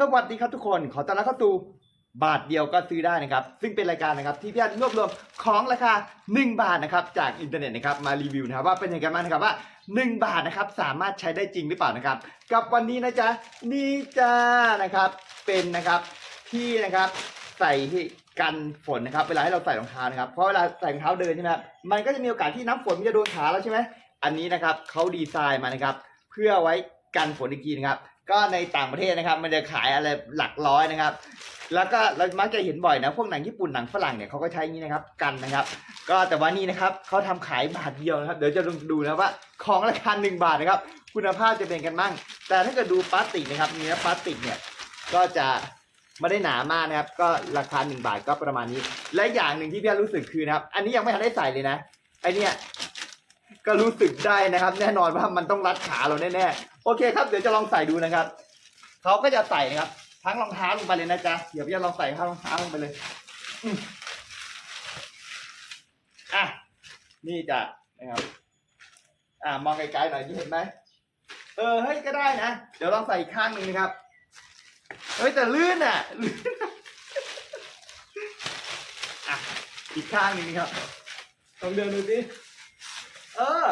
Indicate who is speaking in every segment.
Speaker 1: สวัสดีครับทุกคน ขอต้อนรับเข้าสู่บาทเดียวก็ซื้อได้นะครับ ซึ่งเป็นรายการนะครับที่พี่อาร์ตรวบรวมของราคา 1 บาทนะครับจากอินเทอร์เน็ตนะครับมารีวิวนะครับว่าเป็นยังไงบ้างนะครับว่า 1 บาทนะครับสามารถใช้ได้จริงหรือเปล่านะครับ กับวันนี้นะจ๊ะนี่จ้านะครับเป็นนะครับที่นะครับใส่ที่กันฝนนะครับเวลาให้เราใส่รองเท้านะครับเพราะเวลาใส่รองเท้าเดินใช่ไหมมันก็จะมีโอกาสที่น้ำฝนมันจะโดนขาเราใช่ไหมอันนี้นะครับเขาดีไซน์มานะครับเพื่อไว้กันฝนอีกทีนะครับ ก็ในต่างประเทศนะครับ มันจะขายอะไรหลักร้อยนะครับ แล้วก็เรามักจะเห็นบ่อยนะ พวกหนังญี่ปุ่นหนังฝรั่งเนี่ยเขาก็ใช้นี้นะครับกันนะครับ ก็แต่ว่านี่นะครับเขาทำขายบาทเดียวนะครับ เดี๋ยวจะลองดูนะว่า ของราคาหนึ่งบาทนะครับ คุณภาพจะเป็นกันบ้าง แต่ถ้าเกิดดูพลาสติกนะครับเนื้อพลาสติกเนี่ยก็จะไม่ได้หนามากนะครับ ก็ราคาหนึ่งบาทก็ประมาณนี้ และอย่างหนึ่งที่พี่รู้สึกคือนะครับ อันนี้ยังไม่ทันได้ใส่เลยนะไอเนี่ย ก็รู้สึกได้นะครับ แน่นอนว่ามันต้องรัดขาเราแน่ๆโอเคครับเดี๋ยวจะลองใส่ดูนะครับเขาก็จะใส่นะครับ ทั้งรองเท้าลงไปเลยนะจ๊ะเดี๋ยวพี่จะลองใส่ทั้งรองเท้าลงไปเลยอะนี่จ้ะนะครับ อ่ามองไกลๆหน่อยที่เห็นไหมเออเฮ้ยก็ได้นะเดี๋ยวลองใส่อีกข้างหนึ่งนะครับเฮ้ยแต่ลื่นอะลื่นอะอะอีกข้างหนึ่งนะครับลองเดินดูสิ เออ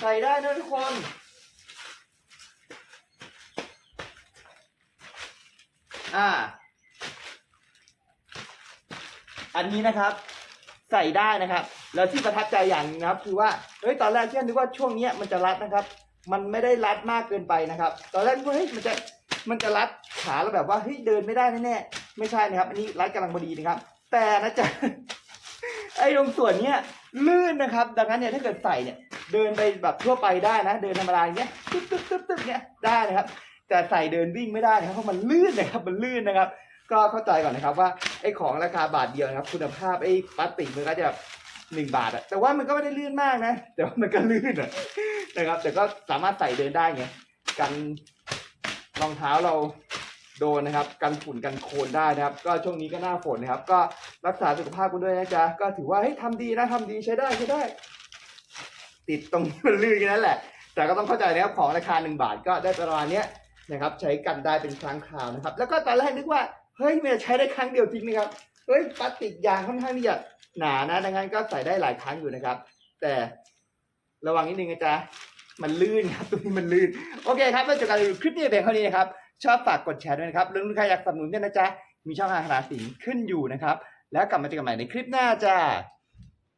Speaker 1: ใส่ได้นะทุกคน อ่า อันนี้นะครับ ใส่ได้นะครับ แล้วที่ประทับใจอย่างนะครับ คือว่า เฮ้ย ตอนแรกที่อนึกว่าช่วงเนี้ยมันจะรัดนะครับ มันไม่ได้รัดมากเกินไปนะครับ ตอนแรกนึกว่าเฮ้ย มันจะ มันจะรัดขาเราแบบว่า เฮ้ย เดินไม่ได้แน่ๆไม่ใช่นะครับ อันนี้รัดกำลังพอดีนะครับ แต่นะจ๊ะ ไอ้ตรงส่วนเนี้ย ลื่นนะครับ ดังนั้นเนี่ยถ้าเกิดใส่เนี่ยเดินไปแบบทั่วไปได้นะ เดินธรรมดาอย่างเงี้ยตึ๊บตึ๊บตึ๊บตึ๊บเนี่ยได้นะครับแต่ใส่เดินวิ่งไม่ได้นะครับเพราะมันลื่นนะครับมันลื่นนะครับ ก็เข้าใจก่อนนะครับว่าไอ้ของราคาบาทเดียวนะครับ คุณภาพไอ้พลาสติกมันก็จะแบบหนึ่งบาทอะแต่ว่ามันก็ไม่ได้ลื่นมากนะ แต่ว่ามันก็ลื่นอะนะครับ แต่ก็สามารถใส่เดินได้ไงกันรองเท้าเราโดนนะครับ กันฝุ่นกันโคลนได้นะครับ ก็ช่วงนี้ก็หน้าฝนนะครับ ก็ รักษาสุขภาพกันด้วยนะจ๊ะ ก็ถือว่าเฮ้ยทำดีนะทำดีใช้ได้ใช้ได้ ติดตรงที่มันลื่นแค่นั้นแหละ แต่ก็ต้องเข้าใจนะครับของราคาหนึ่งบาทก็ได้ประมาณเนี้ยนะครับใช้กันได้เป็นครั้งคราวนะครับ แล้วก็ตอนแรกนึกว่าเฮ้ยมันจะใช้ได้ครั้งเดียวจริงไหมครับเฮ้ยพลาสติกยางค่อนข้างที่จะหนานะดังนั้นก็ใส่ได้หลายครั้งอยู่นะครับ แต่ระวังนิดนึงนะจ๊ะมันลื่นครับตรงนี้มันลื่น โอเคครับแล้วจอกันในคลิปนี้เพียงเท่านี้นะครับ ชอบฝากกดแชร์ด้วยนะครับเรื่องใครอยากสนับสนุนเนี่ยนะจ๊ะมีช่องทางหาสินขึ้นอยู่นะครับ แล้วกลับมาเจอกันใหม่ในคลิปหน้าจ้า